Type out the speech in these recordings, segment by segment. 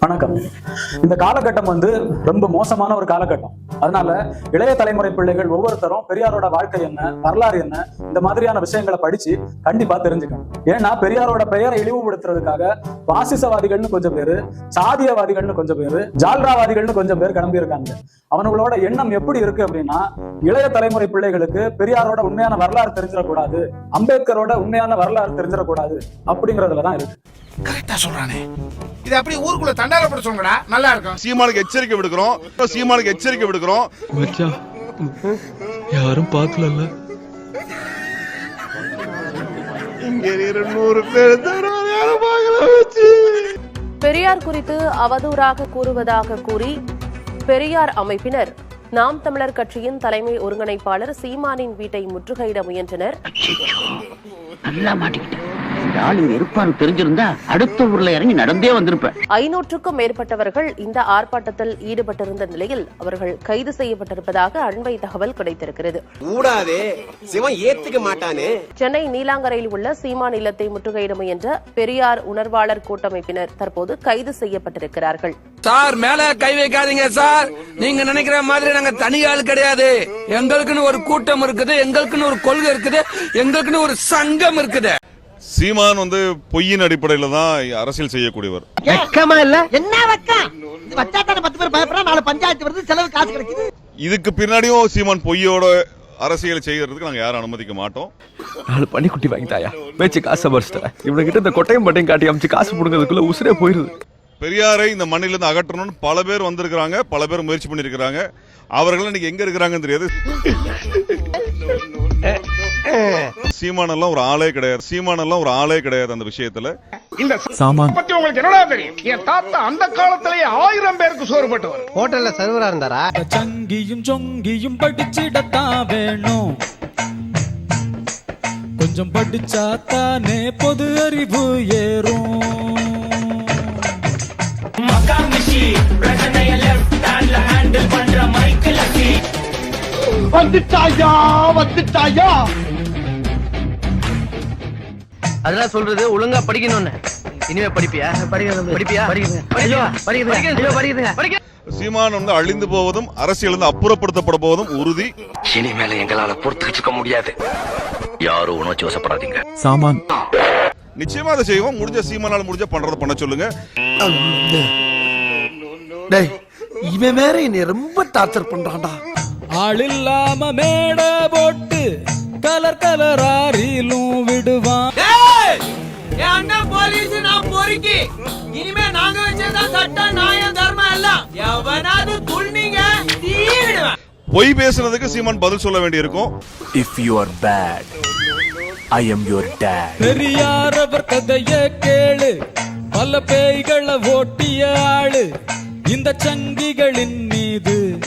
வணக்கம். இந்த காலகட்டம் வந்து ரொம்ப மோசமான ஒரு காலகட்டம். அதனால இளைய தலைமுறை பிள்ளைகள் ஒவ்வொருத்தரும் பெரியாரோட வாழ்க்கை என்ன வரலாறு என்ன இந்த மாதிரியான விஷயங்களை படிச்சு கண்டிப்பா தெரிஞ்சுக்கணும். ஏன்னா பெரியாரோட பெயரை இழிவுபடுத்துறதுக்காக பாசிசவாதிகள்னு கொஞ்சம் பேரு சாதியவாதிகள்னு கொஞ்சம் பேரு ஜால்ராவாதிகள்னு கொஞ்சம் பேர் கிளம்பி இருக்காங்க. அவங்களோட எண்ணம் எப்படி இருக்கு அப்படின்னா இளைய தலைமுறை பிள்ளைகளுக்கு பெரியாரோட உண்மையான வரலாறு தெரிஞ்சிடக்கூடாது அம்பேத்கரோட உண்மையான வரலாறு தெரிஞ்சிடக்கூடாது அப்படிங்கறதுலதான் இருக்கு. கரெக்டா சொல்றானே. இது அப்படி ஊருக்குள்ள தண்டால போட சொல்லுங்கடா. நல்லா இருக்கும். சீமானுக்கு எச்சரிக்கை விடுக்கிறோம். சீமானுக்கு எச்சரிக்கை விடுக்கிறோம். மச்சான் யாரும் பார்க்கலல்ல. இங்க இருநூறு பேர் யாரும் பார்க்கல வச்சு பெரியார் குறித்து அவதூறாக கூறுவதாக கூறி பெரியார் அமைப்பினர் நாம் தமிழர் கட்சியின் தலைமை ஒருங்கிணைப்பாளர் சீமானின் வீட்டை முற்றுகையிட முயன்றனர். நல்லா மாட்டிக்கிட்டேன். இந்த ஆள் இங்க இருப்பான்னு தெரிஞ்சிருந்தா அடுத்த ஊர்ல இறங்கி நடந்தே வந்திருப்பேன். ஐநூற்றுக்கும் மேற்பட்டவர்கள் இந்த ஆர்ப்பாட்டத்தில் ஈடுபட்டிருந்த நிலையில் அவர்கள் கைது செய்யப்பட்டிருப்பதாக அண்மை தகவல் கிடைத்திருக்கிறது. கூடாதே சிவன் ஏத்துக்க மாட்டானே. சென்னை நீலாங்கரையில் உள்ள சீமான் இல்லத்தை முற்றுகையிட முயன்ற பெரியார் உணர்வாளர் கூட்டமைப்பினர் தற்போது கைது செய்யப்பட்டிருக்கிறார்கள். சார் மேல கை வைக்காதீங்க சார். நீங்க நினைக்கிற மாதிரி நாங்க தனி ஆள் கிடையாது. எங்களுக்குன்னு ஒரு கூட்டம் இருக்குது எங்களுக்குன்னு ஒரு கொள்கை இருக்குது எங்களுக்குன்னு ஒரு சங்கம் இருக்குது. சீமான் வந்து பொய்யின் அடிப்படையில தான் அரசியல் செய்யக்கூடியவர். வெக்கமா இல்ல? என்ன வக்கம்? பத்து பேர் பயப்படுறா நாலு பஞ்சாயத்து வருது செலவு காசு கிடைக்குது. இதுக்கு பின்னாடியும் சீமான் பொய்யோட அரசியல் செய்யறதுக்கு நாங்க யாரும் அனுமதிக்க மாட்டோம். நாலு பண்ணி குட்டி வாங்கிட்டாயா? பேச்சு காசை பறிச்சிட்டேன் இவனுக்கு கிட்ட இந்த கொட்டையும் பட்டையும் காட்டி அமைச்சு காசு புடுங்கிறதுக்குள்ள உசுரே போயிருது. பெரியாரை இந்த மண்ணிலிருந்து அகற்றணும்னு பல பேர் வந்திருக்கிறாங்க பல பேர் முயற்சி பண்ணியிருக்கிறாங்க. அவர்கள் இன்னைக்கு எங்க இருக்கிறாங்கன்னு தெரியாது. சீமான் எல்லாம் ஒரு ஆளே கிடையாது. சீமான் எல்லாம் ஒரு ஆளே கிடையாது அந்த விஷயத்துல. இந்த சாமான். பத்தி உங்களுக்கு என்னடா தெரியும்? என் தாத்தா அந்த காலத்திலேயே ஆயிரம் பேருக்கு சோறு போட்டவர் ஹோட்டல்ல சர்வரா இருந்தாரா? சங்கியும் சொங்கியும் படிச்சிடத்தான் வேணும். கொஞ்சம் படிச்சா தானே பொது அறிவு ஏறும். வந்துட்டாயா வந்துட்டாயா? அதெல்லாம் சொல்றது ஒழுங்கா படிக்கணும்னு. இனிமே படிப்பியா? படிப்பியா? படிக்கிறேன் சீமான் வந்து அழிந்து போவதும் அரசியல் வந்து அப்புறப்படுத்தப்பட போவதும் உறுதி. இனிமேல எங்களால பொறுத்துக்கிட்டு இருக்க முடியாது. யாரும் உணர்ச்சி வசப்படாதீங்க சாமான். நிச்சயமா அதை செய்வோம். முடிஞ்ச சீமானால முடிஞ்ச பண்றதை பண்ண சொல்லுங்க. டேய் இவன் வேற என்னை ரொம்ப டார்ச்சர் பண்றான்டா. ஆள் இல்லாம மேட போட்டு கலர் கலரா ரீலும் விடுவான். அண்ணன் போலீஸ் நான் பொறுக்கி? இனிமே நாங்க வச்சதான் சட்டம் நியாயம் தர்மம் எல்லாம். எவனாவது துள்ளிங்க தீவிடுவேன். பொய் பேசுனதுக்கு சீமான் பதில் சொல்ல வேண்டியிருக்கும். If you are bad I am your dad Periyar அவர் கதைய கேளு. பல பேய்களை ஓட்டிய ஆளு. இந்த சங்கிகளின் மீது.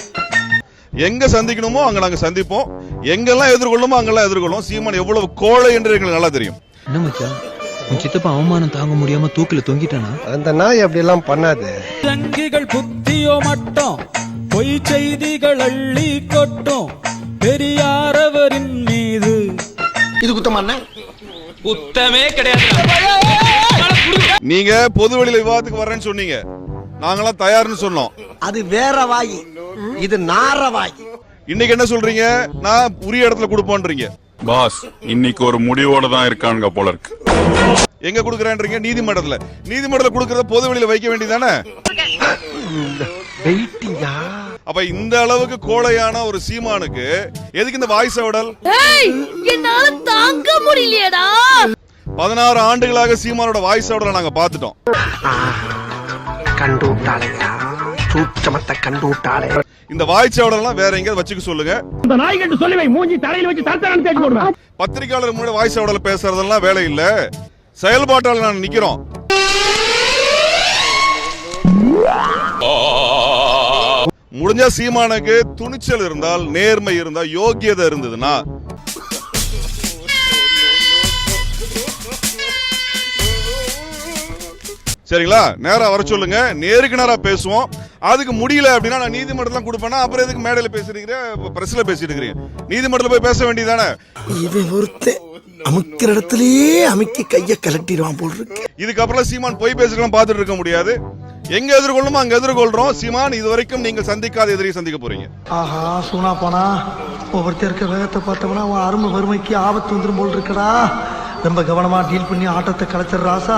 எங்க சந்திக்கணுமோ அங்க நாங்க சந்திப்போம். எங்கெல்லாம் எதிர்கொள்ளுமோ அங்கெல்லாம் எதிர்கொள்ளும். சீமான் எவ்வளவு கோழை என்று எங்களுக்கு நல்லா தெரியும். என்ன மச்சான்? உன் சித்தப்பா அவமானம் தாங்க முடியாம தூக்கில தொங்கிட்டானா? அந்த நாய் அப்படி எல்லாம் பண்ணாது. சங்கிகள் புத்தியோ மட்டும் பொய் செய்திகள் அள்ளி கொட்டும். பெரியாரவரின் மீது. இது குத்தமா குத்தமே கிடையாது. நீங்க பொது வெளியில விவாதத்துக்கு வர்றேன்னு சொன்னீங்க. நாங்களாம் தயார்னு சொன்னோம். அது வேற வாயி. இது நார வாயி. இன்னைக்கு என்ன சொல்றீங்க? நான் உரிய இடத்துல கொடுப்போன்றீங்க. பாஸ் இன்னைக்கு ஒரு முடிவோட தான் இருக்கானுங்க போல இருக்கு. எங்க கொடுக்குறேன்றீங்க? நீதிமன்றத்துல. நீதிமன்றத்துல கொடுக்கறத பொது வெளியில வைக்க வேண்டியதானே அப்ப இந்த அளவுக்கு கோழையான ஒரு சீமானுக்கு எதுக்கு இந்த வாய்ஸ் அவடல் என்னால தாங்க முடியலையடா. பதினாறு ஆண்டுகளாக சீமானோட வாய்ஸ் அவடலை நாங்க பார்த்துட்டோம். கண்டு விட்டாளையா சூச்சமத்தை கண்டு விட்டாளே இந்த வாய்ஸ் அவடலாம் வேற எங்கேயாவது வச்சுக்க சொல்லுங்க. இந்த நாய் கண்டு சொல்லி வை மூஞ்சி தலையில வச்சு தரத்தரான்னு தேடி போடுவேன். பத்திரிகையாளர் முன்னாடி வாய்ஸ் அவடல பேசுறதெல்லாம் வேலை இல்ல. செயல்பாட்டால நான் நிக்கிறோம். முடிஞ்ச சீமானுக்கு துணிச்சல் இருந்தால் நேர்மை இருந்தால் யோக்கியதை இருந்ததுன்னா. சரிங்களா? நேரா வர சொல்லுங்க. நேருக்கு நேரா பேசுவோம். அதுக்கு முடியல அப்படின்னா நான் நீதிமன்றத்துல கொடுப்பேன்னா அப்புறம் எதுக்கு மேடையில பேசிருக்கிறீங்க பிரஸ்ல பேசிட்டு இருக்கிறீங்க நீதிமன்றத்துல போய் பேச வேண்டியதானே இவன் ஒருத்தன் அமுக்கிற இடத்துலயே அமுக்கி கைய கலட்டிடுவான் போல் இருக்கு. இதுக்கப்புறம் சீமான் பொய் பேசுறதுலாம் பார்த்துட்டு இருக்க முடியாது. எங்க எதிர்கொள்ளுமோ அங்க எதிர்கொள்றோம். சீமான் இது வரைக்கும் நீங்கள் சந்திக்காத எதிரியை சந்திக்க போறீங்க. ஆஹா சூனா போனா ஒவ்வொருத்தர் இருக்க வேகத்தை பார்த்தோம்னா அவன் அருமை வறுமைக்கு ஆபத்து வந்துரும் போல் இருக்கடா. ரொம்ப கவனமா டீல் பண்ணி ஆட்டத்தை கலைச்சிடுற ராசா.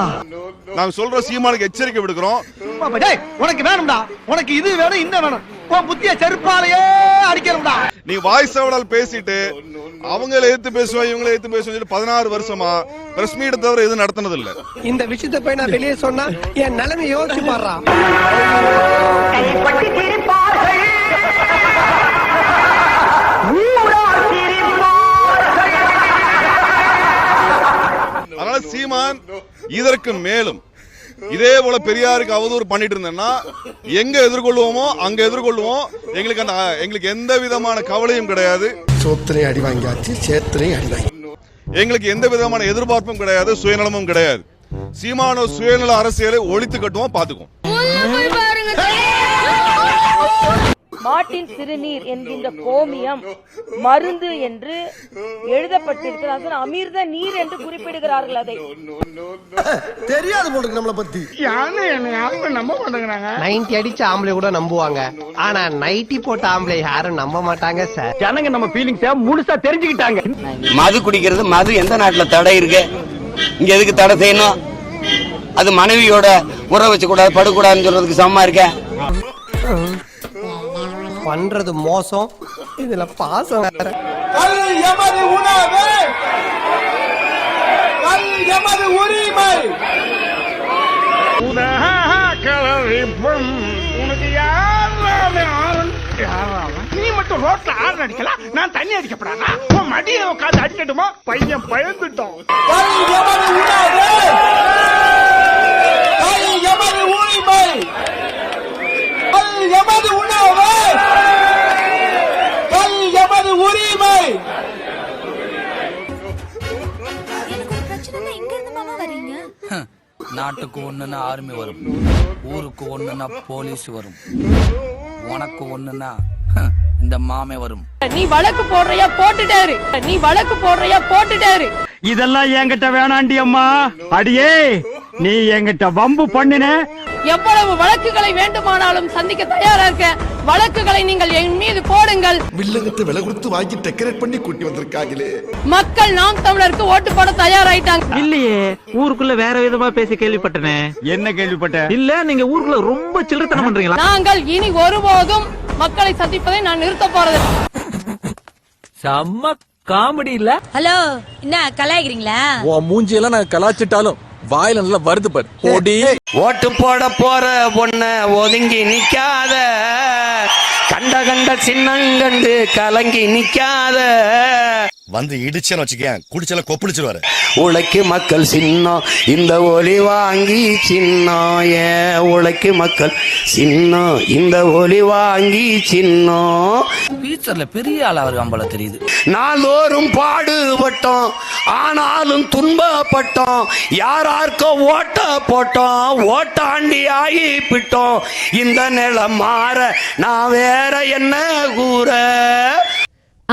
நாங்க சொல்ற சீமானுக்கு எச்சரிக்கை விடுக்கிறோம். டேய் உனக்கு வேணும்டா. உனக்கு இது வேணும் இன்னும் வேணும். உன் புத்திய செருப்பாலேயே அடிக்கணும்டா. நீ வாய்ஸ் அவடால் பேசிட்டு அவங்கள எதிர்த்து பேசுவேன் இவங்கள எதிர்த்து பேசுவேன் சொல்லி பதினாறு வருஷமா பிரஸ் மீட் தவிர எதுவும் நடத்தினது இல்ல இந்த விஷயத்தை போய் நான் வெளியே சொன்னா என் நிலைமை யோசிச்சு பாடுறா. அதனால சீமான் இதற்கு மேலும். இதே போல பெரியாருக்கு அவதூறு பண்ணிட்டு இருந்தேன்னா எங்க எதிர்கொள்வோமோ அங்க எதிர்கொள்வோம் எங்களுக்கு அந்த எங்களுக்கு எந்த விதமான கவலையும் கிடையாது. சோத்திரையும் அடி வாங்கியாச்சு சேத்திரையும் அடி வாங்கி எங்களுக்கு எந்த விதமான எதிர்பார்ப்பும் கிடையாது சுயநலமும் கிடையாது. சீமானோ சுயநல அரசியலை ஒழித்து கட்டுவோம் பாத்துக்குவோம் மாட்டின் சிறுநீர் என்கின்ற கோமியம் மருந்து என்று எழுதப்பட்டிருக்கிறார்கள் அமிர்த நீர் என்று குறிப்பிடுகிறார்கள் அதை. தெரியாது போல் இருக்கு நம்மளை பத்தி. நம்ப மாட்டேங்கிறாங்க. நைன்டி அடிச்ச ஆம்பளை கூட நம்புவாங்க. ஆனா நைட்டி போட்ட ஆம்பளை யாரும் நம்ப மாட்டாங்க சார் ஜனங்க நம்ம ஃபீலிங்ஸ முழுசா தெரிஞ்சுக்கிட்டாங்க. மது குடிக்கிறது மது எந்த நாட்டுல தடை இருக்கு? இங்க எதுக்கு தடை செய்யணும்? அது மனைவியோட உற வச்சு கூடாது படுக்கூடாதுன்னு சொல்றதுக்கு சமமா இருக்க? பண்றது மோசம். இதுல பாசம் வேற. எமது உணவு. எமது உரிமை. உனக்கு யாராவது ஆரன் யாராவது நீ மட்டும் ரோட்ல ஆறு அடிக்கலாம் நான் தண்ணி அடிக்கப்படாதா? உன் மடியில உட்காந்து அடிக்கட்டுமா? பையன் பயந்துட்டோம் எமது உணவு. எமது உரிமை. எமது உணவு எமது உரிமை. நாட்டுக்கு ஒண்ணுன்னா ஆர்மி வரும். ஊருக்கு ஒண்ணுன்னா போலீஸ் வரும். உனக்கு ஒண்ணுன்னா இந்த மாமே வரும். நீ வழக்கு போடுறியா போட்டுட்டாரு நீ வழக்கு போடுறியா போட்டுட்டாரு இதெல்லாம் என்கிட்ட வேணாண்டி அம்மா. அடியே. நீ என்கிட்ட வம்பு பண்ணின? எவ்வளவு வழக்குகளை வேண்டுமானாலும் சந்திக்க தயாரா இருக்கேன் வழக்குகளை நீங்கள் என் மீது போடுங்கள். வில்லங்கத்தை விலை கொடுத்து வாங்கி டெக்கரேட் பண்ணி கூட்டி வந்திருக்காங்களே. மக்கள் நாம் தமிழருக்கு ஓட்டு போட தயாராயிட்டாங்க. இல்லையே ஊருக்குள்ள வேற விதமா பேசி கேள்விப்பட்டனே. என்ன கேள்விப்பட்ட? இல்ல நீங்க ஊருக்குள்ள ரொம்ப சில்லறத்தனம் பண்றீங்களா? நாங்கள் இனி ஒருபோதும் மக்களை சந்திப்பதை நான் நிறுத்த போறது செம்ம காமெடி இல்ல? ஹலோ என்ன கலாய்க்கிறீங்களா? உன் மூஞ்சியெல்லாம் நான் கலாச்சிட்டாலும் வாயில நல்லா வருது பாரு. போடி ஓட்டு போட போற பொண்ண ஒதுங்கி நிக்காத. கண்ட கண்ட சின்னங்கண்டு கலங்கி நிக்காத. வந்து இடிச்சேன்னு வச்சுக்கேன். குடிச்சல கொப்பளிச்சிருவாரு. உழைக்கு மக்கள் சின்னம் இந்த ஒலி வாங்கி சின்னம் ஏ உழைக்கு மக்கள் சின்னம் இந்த ஒலி வாங்கி சின்னம் பீச்சர்ல பெரிய ஆளா இருக்கு போல தெரியுது. நாள்தோறும் பாடுபட்டோம் ஆனாலும் துன்பப்பட்டோம். யாரார்க்கோ ஓட்ட போட்டோம் ஓட்டாண்டி ஆகி பிட்டோம் இந்த நிலம் மாற நான் வேற என்ன கூற?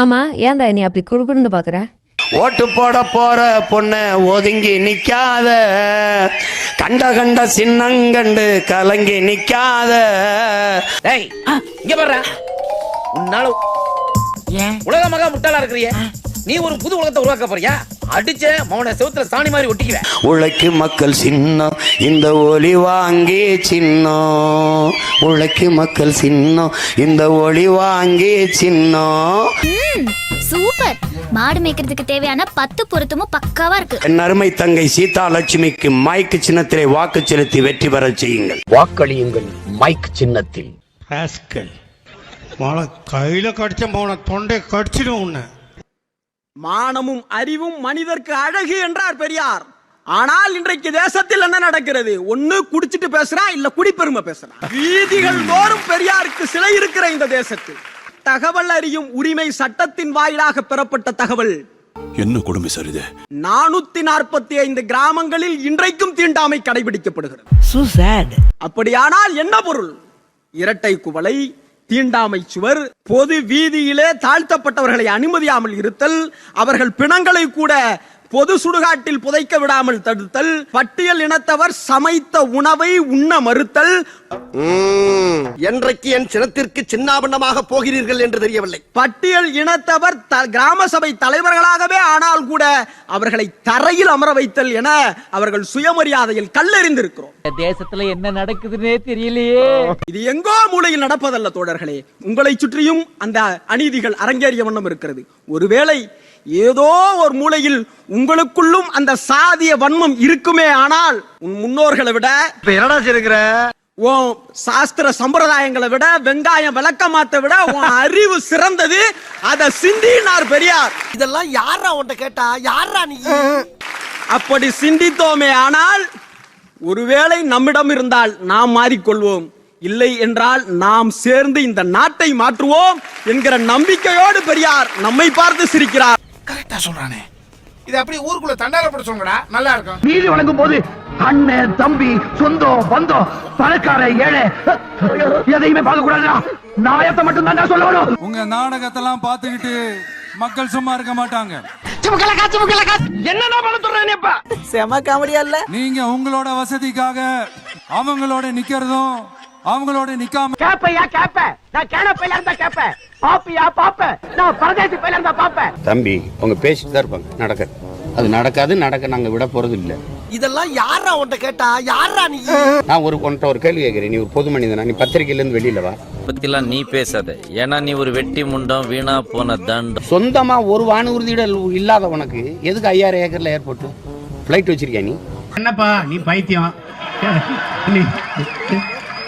ஆமா ஏன்டா நீ அப்படி குறுகுறுன்னு பாக்குற? ஓட்டு போட போற பொண்ண ஒதுங்கி நிக்காத. கண்ட கண்ட சின்னங்கண்டு கலங்கி நிக்காத. டேய் இங்க பாரு உன்னால உலக மகா முட்டாளா இருக்கிறிய. நீ ஒரு புது உலகத்தை உருவாக்க போறியா? அடிச்ச மௌன செவுத்துல சாணி மாதிரி ஒட்டிக்குவேன் உழைக்கு மக்கள் சின்னம் இந்த ஒளி வாங்கி சின்னம். உழைக்கு மக்கள் சின்னம் இந்த ஒளி வாங்கி சின்னம். சூப்பர். மாடு மேய்க்கிறதுக்கு தேவையான பத்து பொருத்தமும் பக்காவா இருக்கு. என் அருமை தங்கை சீதா லட்சுமிக்கு மைக்கு சின்னத்திலே வாக்கு செலுத்தி வெற்றி பெறச் செய்யுங்கள். வாக்களியுங்கள் மைக் சின்னத்தில். கையில கடிச்ச போன தொண்டை கடிச்சிடும் உன்னை. மானமும் அறிவும் மனிதர்க்கு அழகு என்றார் பெரியார். ஆனால் இன்றைக்கு தேசத்தில் என்ன நடக்கிறது? ஒண்ணு குடிச்சிட்டு பேசுறான் இல்ல குடிப்பெருமை பேசுறான் வீதிகள் தோறும் பெரியாருக்கு சிலை இருக்கிற இந்த தேசத்தில். தகவல் அறியும் உரிமை சட்டத்தின் வாயிலாக பெறப்பட்ட தகவல். என்ன கொடுமை சார் இது? நானூத்தி நாற்பத்தி ஐந்து கிராமங்களில் இன்றைக்கும் தீண்டாமை கடைபிடிக்கப்படுகிறது. அப்படியானால் என்ன பொருள்? இரட்டை குவளை தீண்டாமை சுவர் பொது வீதியிலே தாழ்த்தப்பட்டவர்களை அனுமதியாமல் இருத்தல் அவர்கள் பிணங்களை கூட பொது சுடுகாட்டில் புதைக்க விடாமல் தடுத்தல் பட்டியல் இனத்தவர் சமைத்த உணவை உண்ண மறுத்தல். என்றைக்கு என் சினத்திற்கு சின்னாபண்ணமாக போகிறீர்கள் என்று தெரியவில்லை. பட்டியல் இனத்தவர் த- கிராம சபை தலைவர்களாகவே ஆனால் கூட அவர்களை தரையில் அமர வைத்தல் என அவர்கள் சுயமரியாதையில் கல்லெறிந்திருக்கிறோம். தேசத்துல என்ன நடக்குதுன்னே தெரியலையே. இது எங்கோ மூலையில் நடப்பதல்ல தோழர்களே. உங்களை சுற்றியும் அந்த அநீதிகள் அரங்கேறிய வண்ணம் இருக்கிறது. ஒருவேளை ஏதோ ஒரு மூலையில் உங்களுக்குள்ளும் அந்த சாதிய வன்மம் இருக்குமே ஆனால் உன் முன்னோர்களை விட என்னடா இருக்கிற உன் சாஸ்திர சம்பிரதாயங்களை விட வெங்காயம் விளக்கமாத்த விட உன் அறிவு சிறந்தது. அத சிந்தினார் பெரியார். இதெல்லாம் யாரா உன்ட்ட கேட்டா? யாரா நீ? அப்படி சிந்தித்தோமே ஆனால் ஒருவேளை நம்மிடம் இருந்தால் நாம் மாறிக்கொள்வோம். இல்லை என்றால் நாம் சேர்ந்து இந்த நாட்டை மாற்றுவோம் என்கிற நம்பிக்கையோடு பெரியார் நம்மை பார்த்து சிரிக்கிறார். கரெக்டா சொல்றானே. இது அப்படியே ஊருக்குள்ள தண்டாரப்பட சொல்லுங்கடா. நல்லா இருக்கும். நீதி வழங்கும் போது அண்ணன் தம்பி சொந்தம் பந்தம் பணக்கார ஏழை எதையுமே பார்க்க கூடாதுடா நாயத்தை மட்டும் தான் சொல்லணும். உங்க நாடகத்தெல்லாம் பார்த்துக்கிட்டு மக்கள் சும்மா இருக்க மாட்டாங்க. செம காமெடியா இல்ல? நீங்க உங்களோட வசதிக்காக அவங்களோட நிக்கிறதும் அவங்களோட நிக்காம கேப்பையா கேப்ப. நான் கேன பையில இருந்தா கேப்பேன் பாப்பியா பாப்ப. நான் பரதேசி பையில இருந்தா பாப்பேன் தம்பி அவங்க பேசிட்டு தான் இருப்பாங்க. நடக்காது. அது நடக்காது நடக்க நாங்க விட போறது இல்ல. இதெல்லாம் யாரா உன்ட்ட கேட்டா? யாரா நீ? நான் ஒரு உன்கிட்ட ஒரு கேள்வி கேட்கிறேன் நீ ஒரு பொது மனிதனா? நீ பத்திரிகையில இருந்து வெளியில வா. பத்திலாம் நீ பேசாத. ஏன்னா நீ ஒரு வெட்டி முண்டம் வீணா போன தண்டம். சொந்தமா ஒரு வானூர்தியிட இல்லாத உனக்கு எதுக்கு ஐயாயிரம் ஏக்கர்ல ஏர்போர்ட்? ஃபிளைட் வச்சிருக்கியா நீ? என்னப்பா நீ பைத்தியம்.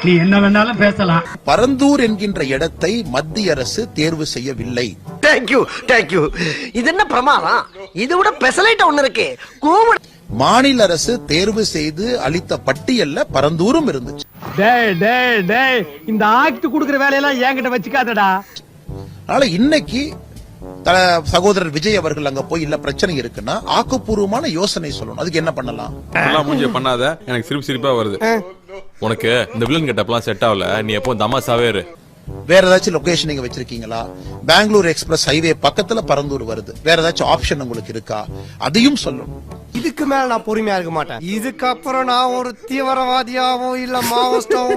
நீ என்ன வேணாலும் பேசலாம். பரந்தூர் என்கின்ற இடத்தை மத்திய அரசு தேர்வு செய்யவில்லை. தேங்க்யூ தேங்க்யூ இது என்ன பிரமாதம்? இது விட பெசலைட்ட ஒண்ணு இருக்கு. கூவிட மாநில அரசு தேர்வு செய்து அளித்த பட்டியல்ல பரந்தூரும் இருந்துச்சு. டேய் டேய் டேய் இந்த ஆக்ட் குடுக்குற வேலையெல்லாம் என்கிட்ட வச்சுக்காதடா. அதனால இன்னைக்கு சகோதரர் விஜய் அவர்கள் அங்க போய் இல்ல பிரச்சனை இருக்குன்னா ஆக்கப்பூர்வமான யோசனை சொல்லணும். அதுக்கு என்ன பண்ணலாம்? எல்லாம் பண்ணாத எனக்கு சிரிப்பு சிரிப்பா வருது. உனக்கு இந்த வில்லன் கெட்டப்லாம் செட் ஆகல நீ எப்போ தமாசாவே இரு. வேற ஏதாச்சும் லொகேஷன் நீங்க வச்சிருக்கீங்களா? பெங்களூர் எக்ஸ்பிரஸ் ஹைவே பக்கத்துல பரந்தூர் வருது. வேற ஏதாச்சும் ஆப்ஷன் உங்களுக்கு இருக்கா? அதையும் சொல்லணும். இதுக்கு மேல நான் பொறுமையா இருக்க மாட்டேன். இதுக்கப்புறம் நான் ஒரு தீவிரவாதியாவோ இல்ல மாவோஸ்டாவோ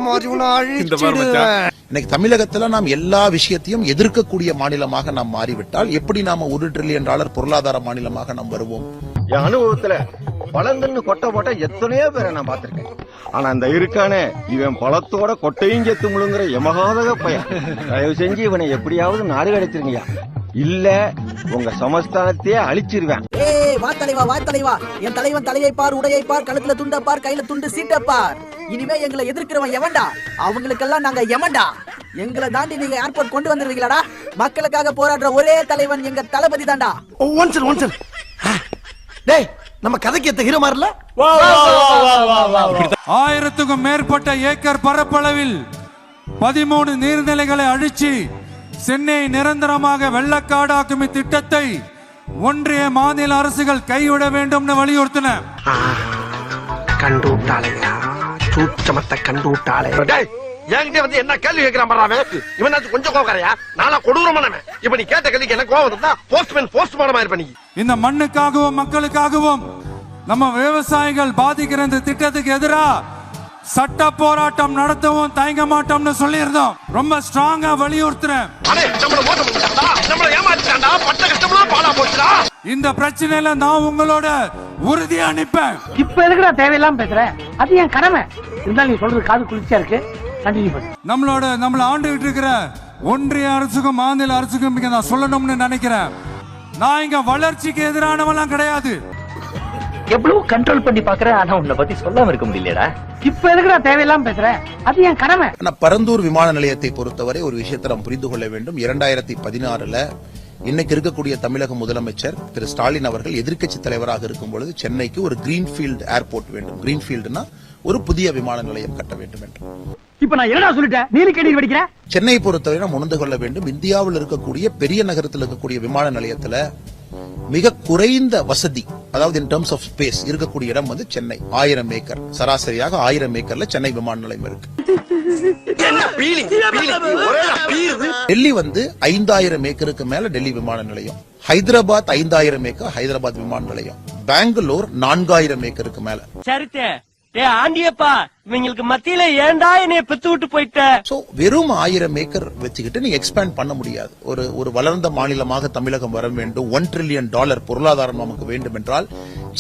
இன்னைக்கு தமிழகத்துல நாம் எல்லா விஷயத்தையும் எதிர்க்கக்கூடிய மாநிலமாக நாம் மாறிவிட்டால் எப்படி நாம ஒரு ட்ரில்லியன் டாலர் பொருளாதார மாநிலமாக நாம் வருவோம்? என் அனுபவத்துல பழங்கன்னு கொட்டை போட்ட எத்தனையோ பேரை நான் பார்த்திருக்கேன். ஆனா அந்த இருக்கானே இவன் பழத்தோட கொட்டையும் செத்து முழுங்குற எமகாதக பையன். தயவு செஞ்சு இவனை எப்படியாவது நாடு கிடைச்சிருங்கய்யா இல்ல உங்க சமஸ்தானத்தையே அழிச்சிருவேன். ஏய் வா தலைவா வா தலைவா. என் தலைவன் தலையை பார் உடையை பார் கழுத்துல துண்ட பார் கையில துண்டு சீட்ட பார். இனிமே எங்களை எதிர்க்கிறவன் எவன்டா? அவங்களுக்கெல்லாம் நாங்க எவன்டா? எங்களை தாண்டி நீங்க ஏர்போர்ட் கொண்டு வந்துருவீங்களாடா மக்களுக்காக போராடுற ஒரே தலைவன் எங்க தளபதி தான்டா. ஒன்சல் ஒன்சல். டேய் நம்ம கதைக்கு ஏத்த ஹீரோ மாதிரில ஆயிரத்துக்கும் மேற்பட்ட ஏக்கர் பரப்பளவில் பதிமூணு நீர்நிலைகளை அழிச்சு சென்னை நிரந்தரமாக வெள்ளக்காடாக்கும் இத்திட்டத்தை ஒன்றிய மாநில அரசுகள் கைவிட வேண்டும்னு வலியுறுத்தின. கண்டு விட்டாளையா சூச்சமத்தை கண்டு விட்டாளே டேய் என்கிட்ட வந்து என்ன கேள்வி கேட்கிறான் பாரு இவனாச்சும் கொஞ்சம் கோவக்காரையா? நானா கொடூரமானவன். இப்ப நீ கேட்ட கேள்விக்கு என்ன கோவம் இருந்தா போஸ்ட்மேன் போஸ்ட்மார்டம் ஆயிருப்ப நீ இந்த மண்ணுக்காகவும் மக்களுக்காகவும் நம்ம விவசாயிகள் பாதிக்கிற இந்த திட்டத்துக்கு எதிரா சட்ட போராட்டம் நடத்தவும் தயங்க மாட்டோம்னு சொல்லியிருந்தோம். ரொம்ப ஸ்ட்ராங்கா வலியுறுத்துறேன். இந்த பிரச்சனையில நான் உங்களோட உறுதியா நிப்பேன். இப்ப எதுக்குடா தேவையில்லாம பேசுற? அது என் கடமை. இருந்தாலும் நீ சொல்றது காது குளிர்ச்சியா இருக்கு. நம்மளோட நம்மள ஆண்டுகிட்டு இருக்கிற ஒன்றிய அரசுக்கும் மாநில அரசுக்கும் இங்க நான் சொல்லணும்னு நினைக்கிறேன். நான் இங்க வளர்ச்சிக்கு எதிரானவெல்லாம் கிடையாது. எவ்வளவு கண்ட்ரோல் பண்ணி பாக்குறேன் ஆனா உன்னை பத்தி சொல்லாம இருக்க முடியலடா இப்ப எதுக்குடா தேவையில்லாம பேசுற? அது என் கடமை. ஆனா பரந்தூர் விமான நிலையத்தை பொறுத்தவரை ஒரு விஷயத்தை நாம் புரிந்து கொள்ள வேண்டும். இரண்டாயிரத்தி பதினாறுல இன்னைக்கு இருக்கக்கூடிய தமிழக முதலமைச்சர் திரு ஸ்டாலின் அவர்கள் எதிர்க்கட்சி தலைவராக இருக்கும் பொழுது சென்னைக்கு ஒரு கிரீன்ஃபீல்டு ஏர்போர்ட் வேண்டும். கிரீன்ஃபீல்டுனா ஒரு புதிய விமான நிலையம் கட்ட வேண்டும் என்று. இப்ப நான் என்னடா சொல்லிட்டேன்? நீலி கேடி வெடிக்கிற? சென்னை பொறுத்தவரை நாம் உணர்ந்து கொள்ள வேண்டும். இந்தியாவில் இருக்கக்கூடிய பெரிய நகரத்தில் இருக்கக்கூடிய விமான நிலையத்துல மிக குறைந்த வசதி அதாவது இன் டர்ம்ஸ் ஆஃப் ஸ்பேஸ் இருக்கக்கூடிய இடம் வந்து சென்னை. ஆயிரம் ஏக்கர். சராசரியாக ஆயிரம் ஏக்கர்ல சென்னை விமான நிலையம் இருக்கு. டெல்லி வந்து ஐந்தாயிரம் ஏக்கருக்கு மேல டெல்லி விமான நிலையம். ஹைதராபாத் ஐந்தாயிரம் ஏக்கர் ஹைதராபாத் விமான நிலையம். பெங்களூர் நான்காயிரம் ஏக்கருக்கு மேல. சரித்தே. டே ஆண்டியப்பா இவங்களுக்கு மத்தியில ஏன்டா என்னைய பெத்து விட்டு போயிட்ட? சோ வெறும் ஆயிரம் ஏக்கர் வச்சுக்கிட்டு நீங்க எக்ஸ்பேண்ட் பண்ண முடியாது. ஒரு ஒரு வளர்ந்த மாநிலமாக தமிழகம் வர வேண்டும். ஒன் ட்ரில்லியன் டாலர் பொருளாதாரம் நமக்கு வேண்டும் என்றால்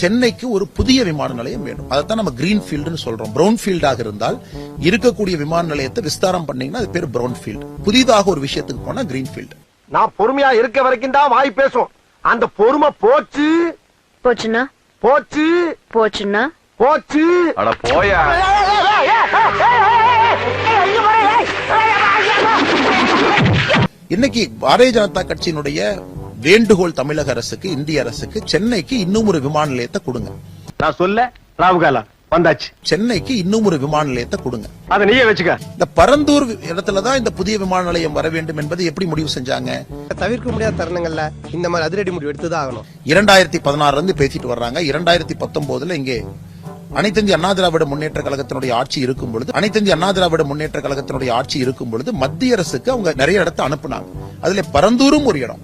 சென்னைக்கு ஒரு புதிய விமான நிலையம் வேண்டும். அதைத்தான் நம்ம கிரீன் ஃபீல்டுன்னு சொல்றோம். பிரவுன் ஃபீல்டாக இருந்தால் இருக்கக்கூடிய விமான நிலையத்தை விஸ்தாரம் பண்ணீங்கன்னா அது பேர் பிரவுன் ஃபீல்டு புதிதாக ஒரு விஷயத்துக்கு போனா கிரீன் ஃபீல்டு நான் பொறுமையா இருக்க வரைக்கும் தான் வாய் பேசும். அந்த பொறுமை போச்சு. போச்சுன்னா? போச்சு. போச்சுன்னா? போச்சு அட போயா இன்னைக்கு பாரதிய ஜனதா கட்சியினுடைய வேண்டுகோள் தமிழக அரசுக்கு இந்திய அரசுக்கு சென்னைக்கு இன்னும் ஒரு விமான நிலையத்தை கொடுங்க நான் சொல்ல ராவுகாலா வந்தாச்சு சென்னைக்கு இன்னும் ஒரு விமான நிலையத்தை கொடுங்க அத நீயே வச்சுக்க இந்த பரந்தூர் இடத்துலதான் இந்த புதிய விமான நிலையம் வர வேண்டும் என்பதை எப்படி முடிவு செஞ்சாங்க தவிர்க்க முடியாத தருணங்கள்ல இந்த மாதிரி அதிரடி முடிவு எடுத்துதான் ஆகணும் இரண்டாயிரத்தி பதினாறுல இருந்து பேசிட்டு வர்றாங்க இரண்டாயிரத்தி பத்தொன்பதுல இங்கே அனைத்திந்திய அண்ணா திராவிட முன்னேற்ற கழகத்தினுடைய ஆட்சி இருக்கும் பொழுது அனைத்திந்திய அண்ணா திராவிட முன்னேற்ற கழகத்தினுடைய ஆட்சி இருக்கும் பொழுது மத்திய அரசுக்கு அவங்க நிறைய இடத்தை அனுப்புனாங்க. அதுல பரந்தூரும் ஒரு இடம்.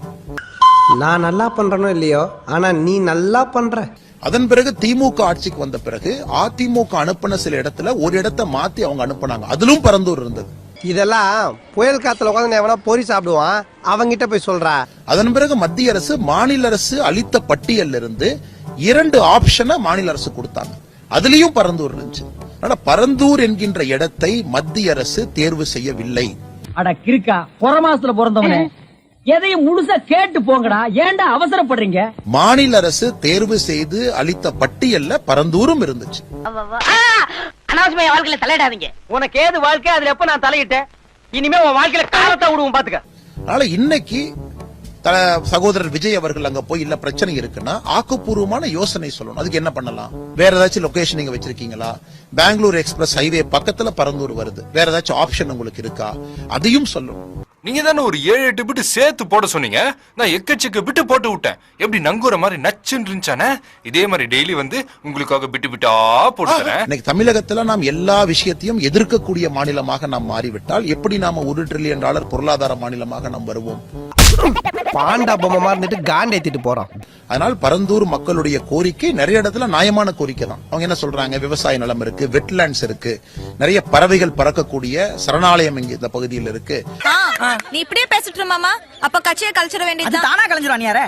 நான் நல்லா பண்றனோ இல்லையோ? ஆனா நீ நல்லா பண்ற. அதன் பிறகு திமுக ஆட்சிக்கு வந்த பிறகு அதிமுக அனுப்பின சில இடத்துல ஒரு இடத்தை மாத்தி அவங்க அனுப்புனாங்க. அதிலும் பரந்தூர் இருந்தது. இதெல்லாம் புயல் காத்துல உட்காந்து எவனா பொறி சாப்பிடுவான் அவங்கிட்ட போய் சொல்றா. அதன் பிறகு மத்திய அரசு மாநில அரசு அளித்த பட்டியல்ல இருந்து இரண்டு ஆப்ஷனை மாநில அரசு கொடுத்தாங்க. அதுலயும் பரந்தூர் இருந்துச்சு. ஆனா பரந்தூர் என்கின்ற இடத்தை மத்திய அரசு தேர்வு செய்யவில்லை. அட கிறுக்கா புற மாசத்துல பிறந்தவனே. எதையும் முழுசா கேட்டு போங்கடா. ஏன்டா அவசரப்படுறீங்க? மாநில அரசு தேர்வு செய்து அளித்த பட்டியல்ல பரந்தூரும் இருந்துச்சு. அனாவசியமா என் வாழ்க்கையில தலையிடாதீங்க. உனக்கு ஏது வாழ்க்கை? அதுல எப்ப நான் தலையிட்டேன்? இனிமே உன் வாழ்க்கையில காலத்தை விடுவோம் பாத்துக்க. அதனால இன்னைக்கு த- சகோதரர் விஜய் அவர்கள் அங்க போய் இல்ல பிரச்சனை இருக்குன்னா ஆக்கப்பூர்வமான யோசனை சொல்லணும். அதுக்கு என்ன பண்ணலாம்? வேற ஏதாச்சும் லொகேஷன் நீங்க வச்சிருக்கீங்களா? பெங்களூர் எக்ஸ்பிரஸ் ஹைவே பக்கத்துல பரந்தூர் வருது. வேற ஏதாச்சும் ஆப்ஷன் உங்களுக்கு இருக்கா? அதையும் சொல்லணும். நீங்க தானே ஒரு ஏழு எட்டு பிட்டு சேர்த்து போட சொன்னீங்க. நான் எக்கச்சக்க பிட்டு போட்டு விட்டேன். எப்படி நங்குற மாதிரி நச்சுன்னு இருந்துச்சானே? இதே மாதிரி டெய்லி வந்து உங்களுக்காக பிட்டு பிட்டா தரேன். இன்னைக்கு தமிழகத்துல நாம் எல்லா விஷயத்தையும் எதிர்க்கக்கூடிய மாநிலமாக நாம் மாறிவிட்டால் எப்படி நாம ஒரு ட்ரில்லியன் டாலர் பொருளாதார மாநிலமாக நாம் வருவோம்? பாண்டா பொம்மை இருந்துட்டு காண்ட ஏத்திட்டு போறான். அதனால் பரந்தூர் மக்களுடைய கோரிக்கை நிறைய இடத்துல நியாயமான கோரிக்கை தான். அவங்க என்ன சொல்றாங்க? விவசாய நிலம் இருக்கு வெட்லாண்ட்ஸ் இருக்கு நிறைய பறவைகள் பறக்கக்கூடிய சரணாலயம் இங்க இந்த பகுதியில் இருக்கு. நீ இப்படியே பேசிட்டு மாமா. அப்ப கட்சியை கழிச்சிட வேண்டியது தானா. கழிஞ்சிரும் யார?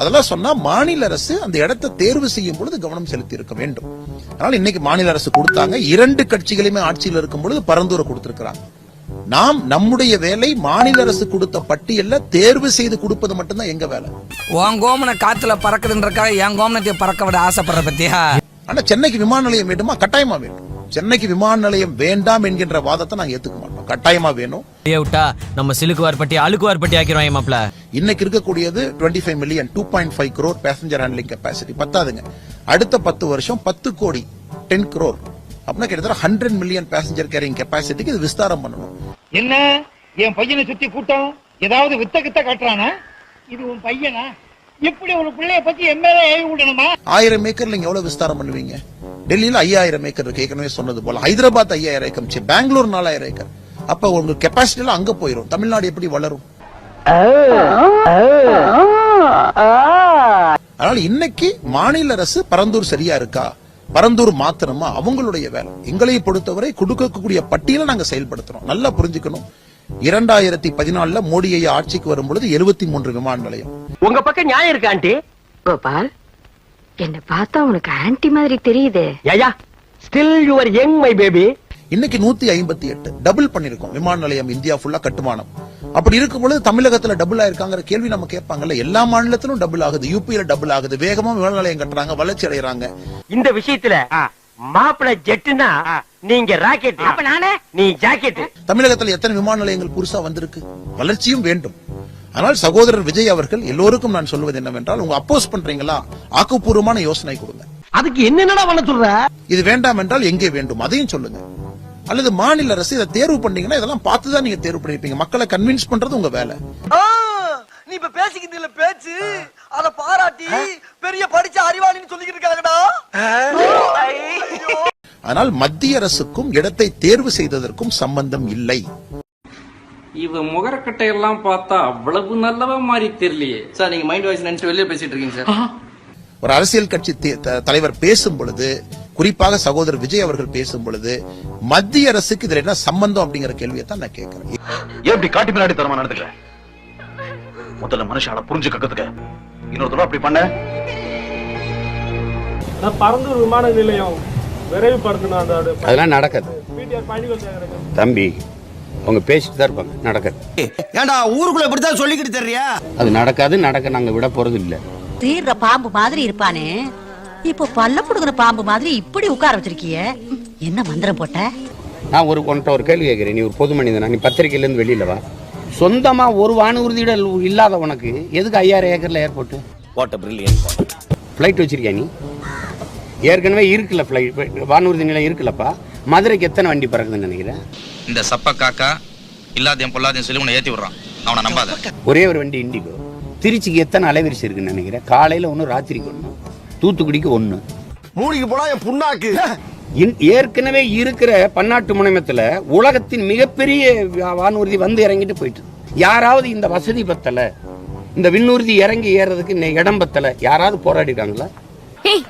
அதெல்லாம் சொன்னா மாநில அரசு அந்த இடத்தை தேர்வு செய்யும் பொழுது கவனம் செலுத்தி இருக்க வேண்டும். அதனால இன்னைக்கு மாநில அரசு கொடுத்தாங்க. இரண்டு கட்சிகளுமே ஆட்சியில் இருக்கும் பொழுது பரந்தூரை கொடுத்திருக்கிறாங்க. நாம் நம்முடைய வேலை மாநில அரசு கொடுத்த பட்டியல்ல தேர்வு செய்து கொடுப்பது மட்டும்தான் எங்க வேலை. உன் கோமனை காத்துல பறக்குதுன்றக்காக என் கோமனத்தை பறக்க விட ஆசைப்படுற பத்தியா? ஆனா சென்னைக்கு விமான நிலையம் வேண்டுமா? கட்டாயமா வேண்டும் சென்னைக்கு விமான நிலையம் வேண்டாம் என்கின்ற வாதத்தை நாங்க ஏத்துக்க மாட்டோம். கட்டாயமா வேணும். விட்டா நம்ம சிலுக்குவார் பட்டி அழுக்குவார் பட்டி ஆக்கிடுவாங்க மாப்ள. இன்னைக்கு இருக்கக்கூடியது 25 five million two point five crore passenger handling capacity பத்தாதுங்க. அடுத்த பத்து வருஷம் பத்து கோடி டென் crore. அப்படின்னா கிட்டத்தட்ட ஹண்ட்ரட் மில்லியன் பேசஞ்சர் கேரிங் கெப்பாசிட்டிக்கு இது விஸ்தாரம் பண்ணணும். என்ன? என் பையனை சுத்தி கூட்டம்? ஏதாவது வித்த கித்த காட்டுறானா? இது உன் பையனா? இப்படி ஒரு பிள்ளைய பத்தி எம்எல்ஏ ஏவி விடணுமா? ஆயிரம் ஏக்கர்ல நீங்க எவ்வளவு விஸ்தாரம் பண்ணுவீங்க? டெல்லியில ஐயாயிரம் ஏக்கர் இருக்கு. ஏற்கனவே சொன்னது போல. ஹைதராபாத் ஐயாயிரம் ஏக்கர் பெங்களூர் நாலாயிரம் ஏக்கர். அப்ப உங்க கெப்பாசிட்டி எல்லாம் அங்க போயிடும் தமிழ்நாடு எப்படி வளரும்? அதனால இன்னைக்கு மாநில அரசு பரந்தூர் சரியா இருக்கா? பரந்தூர் மாத்தணுமா அவங்களுடைய வேலை. எங்களை பொறுத்தவரை கொடுக்கக்கூடிய பட்டியலை நாங்க செயல்படுத்துறோம். நல்லா புரிஞ்சுக்கணும். இரண்டாயிரத்தி பதினாலுல மோடி ஐயா ஆட்சிக்கு வரும் பொழுது எழுபத்தி மூன்று விமான நிலையம். உங்க பக்கம் நியாயம் இருக்கு ஆண்டி. கோபால் என்ன பார்த்தா உனக்கு ஆன்டி மாதிரி தெரியுதே. Ya still you're young my baby இன்னைக்கு நூத்தி ஐம்பத்தி எட்டு. டபுள் பண்ணிருக்கோம். விமான நிலையம் இந்தியா ஃபுல்லா கட்டுமானம். அப்படி இருக்கும் பொழுது தமிழகத்துல டபுள் ஆயிருக்காங்கிற கேள்வி நம்ம கேட்பாங்கல்ல. எல்லா மாநிலத்திலும் டபுள் ஆகுது. யூபியில டபுள் ஆகுது. வேகமா விமான நிலையம் கட்டுறாங்க வளர்ச்சி அடைறாங்க இந்த விஷயத்துல மாப்பிள ஜெட்டுனா நீங்க ராக்கெட் அப்ப நானே? நீ ஜாக்கெட் தமிழகத்துல எத்தனை விமான நிலையங்கள் புதுசா வந்திருக்கு? வளர்ச்சியும் வேண்டும். ஆனால் சகோதரர் விஜய் அவர்கள் எல்லோருக்கும் நான் சொல்வது என்னவென்றால் உங்க அப்போஸ் பண்றீங்களா? ஆக்கப்பூர்வமான யோசனை கொடுங்க. அதுக்கு என்னென்னடா பண்ண சொல்ற? இது வேண்டாம் என்றால் எங்கே வேண்டும்? அதையும் சொல்லுங்க. அல்லது மாநில அரசு இதை தேர்வு பண்ணீங்கன்னா இதெல்லாம் பார்த்துதான் நீங்க தேர்வு பண்ணிருப்பீங்க. மக்களை கன்வின்ஸ் பண்றது உங்க வேலை. நீ இப்ப பேசிக்கிட்டு இல்ல பேச்சு? அத பாராட்டி பெரிய படிச்ச அறிவாளின்னு சொல்லிக்கிட்டு இருக்காங்கடா. ஆனால் மத்திய அரசுக்கும் இடத்தை தேர்வு செய்ததற்கும் சம்பந்தம் இல்லை. இவ முகரக்கட்டை எல்லாம் பார்த்தா அவ்வளவு நல்லவ மாதிரி தெரியலையே. சார் நீங்க மைண்ட் வாய்ஸ் நினைச்சு வெளியே பேசிட்டு இருக்கீங்க சார். ஒரு அரசியல் கட்சி தலைவர் பேசும் பொழுது குறிப்பாக சகோதரர் விஜய் அவர்கள் பேசும் பொழுது மத்திய அரசுக்கு இதுல என்ன சம்பந்தம் அப்படிங்கிற கேள்வியை தான் நான் கேட்கிறேன். ஏன் இப்படி காட்டி பின்னாடி தரமா நடந்துக்கிற? முதல்ல மனுஷால புரிஞ்சு கக்கத்துக்க இன்னொரு தடவை அப்படி பண்ண. நான் பரந்தூர் விமான நிலையம் விரைவுபடுத்தணும் அதோட அதெல்லாம் நடக்காது. தம்பி அவங்க பேசிட்டு தான் இருப்பாங்க. நடக்காது. ஏண்டா ஊருக்குள்ள இப்படித்தான் சொல்லிக்கிட்டு தெரியா அது நடக்காது நடக்க நாங்க விட போறது இல்ல தீர்ற பாம்பு மாதிரி இருப்பானே. இப்போ பல்ல புடுங்குற பாம்பு மாதிரி இப்படி உட்கார வச்சிருக்கிய. என்ன மந்திரம் போட்ட? நான் ஒரு உன்கிட்ட ஒரு கேள்வி கேட்கிறேன். நீ ஒரு பொது மனிதனா? நீ பத்திரிக்கையில இருந்து வெளியில வா. சொந்தமா ஒரு வானூர்தியிட இல்லாத உனக்கு எதுக்கு ஐயாயிரம் ஏக்கர்ல ஏர்போர்ட் வாட் பிரில்லியன் ஃப்ளைட் வச்சிருக்கியா நீ? ஏற்கனவே இருக்குல்ல ஃப்ளைட் வானூர்தி நிலையம் இருக்குல்லப்பா. மதுரைக்கு எத்தனை வண்டி பறக்குதுன்னு நினைக்கிறேன்? இந்த சப்ப காக்கா இல்லாதையும் பொல்லாதையும் சொல்லி உன்னை ஏத்தி விடுறான். அவனை நம்பாத. ஒரே ஒரு வண்டி இண்டிகோ. திருச்சிக்கு எத்தனை அலைவரிசை இருக்குன்னு நினைக்கிறேன்? காலையில ஒன்று ராத்திரிக்கு ஒன்று தூத்துக்குடிக்கு ஒன்று மூடிக்கு போனா என் புண்ணாக்கு. ஏற்கனவே இருக்கிற பன்னாட்டு முனையத்துல உலகத்தின் மிகப்பெரிய வானூர்தி வந்து இறங்கிட்டு போயிட்டு யாராவது இந்த வசதி பத்தல? இந்த விண்ணூர்தி இறங்கி ஏறதுக்கு இடம் பத்தல? யாராவது போராடிருக்காங்களா ஏய்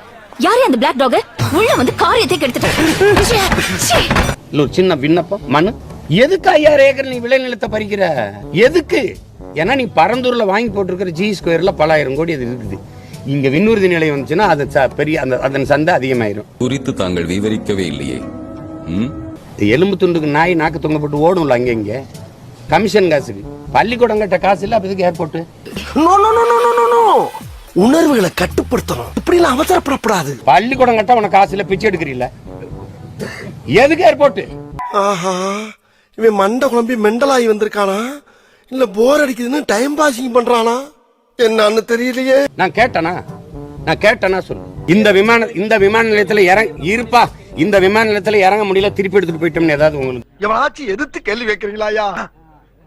யாரு அந்த பிளாக் டாக் உள்ள வந்து காரியத்தை கெடுத்துட்டு இல்ல ஒரு சின்ன விண்ணப்பம். மனு. எதுக்கு ஐயாயிரம் ஏக்கர் நீ விளைநிலத்தை பறிக்கிற? எதுக்கு? ஏன்னா நீ பரந்தூர்ல வாங்கி போட்டிருக்கிற ஜி ஸ்கொயர்ல பலாயிரம் கோடி அது இருக்குது இங்க விண்ணூர்தி நிலையம் வந்துச்சுன்னா அது பெரிய அந்த அதன் சந்தை அதிகமாயிரும். குறித்து தாங்கள் விவரிக்கவே இல்லையே. ம்? எலும்பு துண்டுக்கு நாய் நாக்கு தொங்க போட்டு ஓடும்ல அங்க இங்க. கமிஷன் காசுக்கு. பள்ளிக்கூடம் கட்ட காசு இல்ல அப்ப எதுக்கு airport no no no no no no உணர்வுகளை கட்டுப்படுத்தணும். இப்படி எல்லாம் அவசரப்படக்கூடாது பள்ளிக்கூடம் கட்ட உனக்கு காசு இல்ல பிச்சை எடுக்கிறீல்ல. எதுக்கு ஏர்போர்ட் ஆஹா. இவன் மண்டை குழம்பி மெண்டலாகி வந்திருக்கானா? இல்ல போர் அடிக்குதுன்னு டைம் பாசிங் பண்றானா? என்னன்னு தெரியலையே. நான் கேட்டனா? நான் கேட்டனா சொல்லு. இந்த விமான இந்த விமான நிலையத்துல இறங்க இருப்பா. இந்த விமான நிலையத்துல இறங்க முடியல திருப்பி எடுத்துட்டு போயிட்டோம்னு ஏதாவது உங்களுக்கு. எவனாச்சும் எதிர்த்து கேள்வி வைக்கிறீங்களா ஐயா?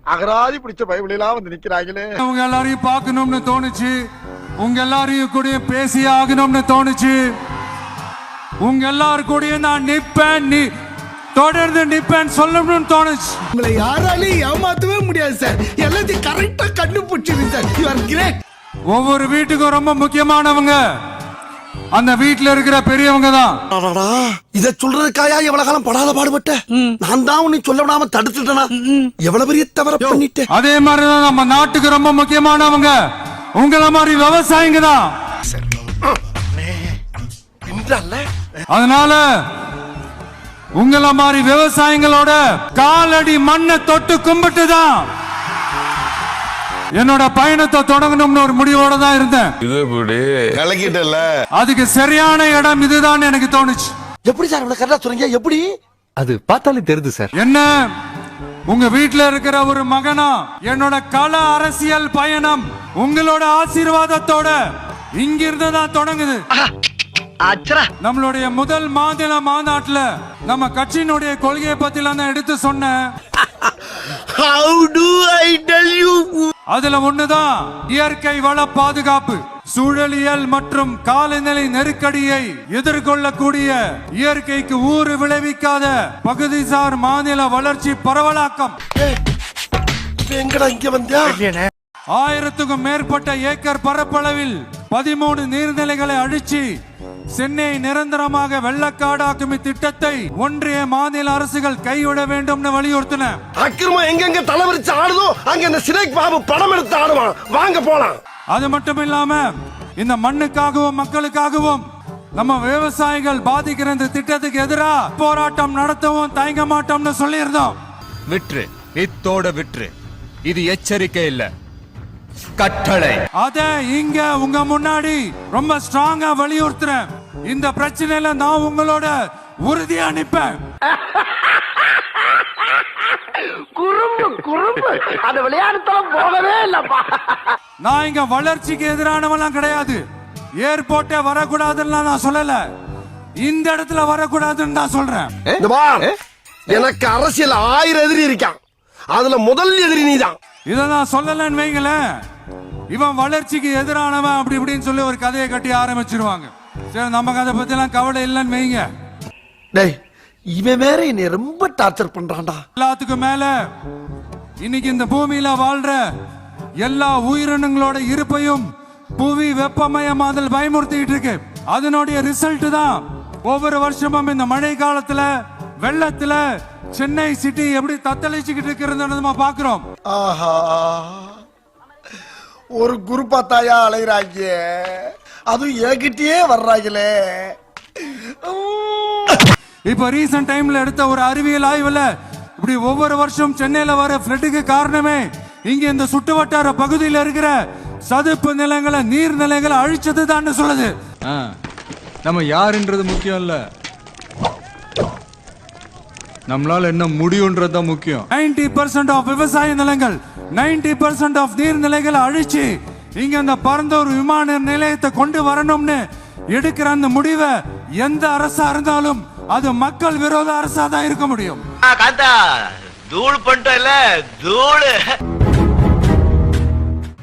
அகராதி பிடிச்ச பைபிளெல்லாம் வந்து நிக்கிறாங்களே உங்க எல்லாரையும் பார்க்கணும்னு தோணுச்சு. உங்க எல்லாரையும் கூட பேசி ஆகணும்னு தோணுச்சு. உங்க எல்லாரு கூடயும் நான் நிப்பேன். நீ தொடர்ந்து நிப்பேன் சொல்லணும்னு தோணுச்சு. உங்களை யாராலையும் ஏமாத்தவே முடியாது சார் எல்லாத்தையும் கரெக்டா கண்டுபிடிச்சிருக்கு சார் யூ ஆர் கிரேட் ஒவ்வொரு வீட்டுக்கும் ரொம்ப முக்கியமானவங்க அந்த வீட்டுல இருக்கிற பெரியவங்க தான். இத சொல்றதுக்காயா எவ்வளவு காலம் படாத பாடுபட்ட? நான் தான் உன்னை சொல்ல விடாம தடுத்துட்டேனா? எவ்வளவு பெரிய தவற பண்ணிட்டேன் அதே மாதிரிதான் நம்ம நாட்டுக்கு ரொம்ப முக்கியமானவங்க. உங்கள மாதிரி விவசாயிங்க தான். அதனால உங்கள மாதிரி விவசாயிகளோட காலடி மண்ணை தொட்டு கும்பிட்டு தான் என்னோட பயணத்தை தொடங்கணும்னு ஒரு முடிவோட தான் இருந்தேன். கலக்கிட்டல. அதுக்கு சரியான இடம் இதுதான் எனக்கு தோணுச்சு. எப்படி சார் இவ்வளவு கரெக்டா சொல்றீங்க எப்படி? அது பார்த்தாலே தெரியுது சார். என்ன? உங்க வீட்ல இருக்கிற ஒரு மகனா? என்னோட கல அரசியல் பயணம் உங்களோட ஆசீர்வாதத்தோட இங்கிருந்து தான் தொடங்குது நம்மளுடைய முதல் மாநில மாநாட்டுல நம்ம கட்சியினுடைய கொள்கையை பத்தி எல்லாம் எடுத்து சொன்னேன். How do I tell you? அதுல ஒண்ணுதான் இயற்கை வள பாதுகாப்பு. சூழலியல் மற்றும் காலநிலை நெருக்கடியை எதிர்கொள்ளக்கூடிய இயற்கைக்கு ஊறு விளைவிக்காத பகுதிசார் மாநில வளர்ச்சி பரவலாக்கம். ஆயிரத்துக்கும் மேற்பட்ட ஏக்கர் பரப்பளவில் பதிமூணு நீர்நிலைகளை அழிச்சு சென்னை நிரந்தரமாக வெள்ளக்காடாக்கும் இத்திட்டத்தை ஒன்றிய மாநில அரசுகள் கைவிட வேண்டும்னு வலியுறுத்தின. அக்கிரமம் எங்கெங்க தலைவரிச்சு ஆடுதோ அங்க இந்த சினைக் பாபு படம் எடுத்து ஆடுவான். வாங்க போலாம். அது மட்டும் இல்லாம இந்த மண்ணுக்காகவும் மக்களுக்காகவும் நம்ம விவசாயிகள் பாதிக்கிற இந்த திட்டத்துக்கு எதிராக போராட்டம் நடத்தவும் தயங்க மாட்டோம்னு சொல்லியிருந்தோம். விட்டுரு இத்தோட விட்டுரு இது எச்சரிக்கை இல்ல. கட்டளை. அத இங்க உங்க முன்னாடி ரொம்ப ஸ்ட்ராங்கா வலியுறுத்துறேன். இந்த பிரச்சனையில நான் உங்களோட உறுதியா நிப்பேன். குறும்பு குறும்பு. அந்த விளையாட்டுத்தலம் போகவே இல்லப்பா. நான் இங்க வளர்ச்சிக்கு எதிரானவெல்லாம் கிடையாது. ஏர்போர்ட்டே வரக்கூடாதுன்னு நான் சொல்லல. இந்த இடத்துல வரக்கூடாதுன்னு தான் சொல்றேன். இந்த எனக்கு அரசியல் ஆயிரம் எதிரி இருக்கான். அதுல முதல் எதிரி நீதான். இதை நான் சொல்லலன்னு வைங்களேன். இவன் வளர்ச்சிக்கு எதிரானவன் அப்படி இப்படின்னு சொல்லி ஒரு கதையை கட்டி ஆரம்பிச்சிருவாங்க. சரி நமக்கு அதை பத்தி எல்லாம் கவலை இல்லைன்னு வைங்க. டேய் இவன் வேற என்னை ரொம்ப டார்ச்சர் பண்றான்டா. எல்லாத்துக்கும் மேல இன்னைக்கு இந்த பூமியில வாழ்ற எல்லா உயிரினங்களோட இருப்பையும் புவி வெப்பமயமாதல் பயமுறுத்திட்டு இருக்கு. அதனுடைய ரிசல்ட் தான் ஒவ்வொரு வருஷமும் இந்த மழை காலத்துல வெள்ளத்துல சென்னை சிட்டி எப்படி தத்தளிச்சுக்கிட்டு இருக்கிறது நம்ம பாக்குறோம் ஆஹா. ஒரு குரூப்பா தாயா அலைகிறாங்க அதுவும் என்கிட்டயே வர்றாங்களே இப்ப ரீசன்ட் டைம்ல எடுத்த ஒரு அறிவியல் ஆய்வுல இப்படி ஒவ்வொரு வருஷம் சென்னையில வர ஃபிளட்டுக்கு காரணமே இங்க இந்த சுற்றுவட்டார பகுதியில் இருக்கிற சதுப்பு நிலங்களை நீர் நிலைகளை அழிச்சது தான் சொல்லுது நம்ம யாருன்றது முக்கியம் இல்ல. நம்மளால என்ன முடியும்ன்றது தான் முக்கியம். நைன்டி பர்சன்ட் ஆஃப் விவசாய நிலங்கள் நைன்டி பர்சன்ட் ஆஃப் நீர்நிலைகளை அழிச்சு இங்க அந்த பரந்தூர் விமான நிலையத்தை கொண்டு வரணும்னு எடுக்கிற அந்த முடிவை எந்த அரசா இருந்தாலும் அது மக்கள் விரோத அரசா தான் இருக்க முடியும். தூள் பண்ணிட்டோம் இல்ல தூள்.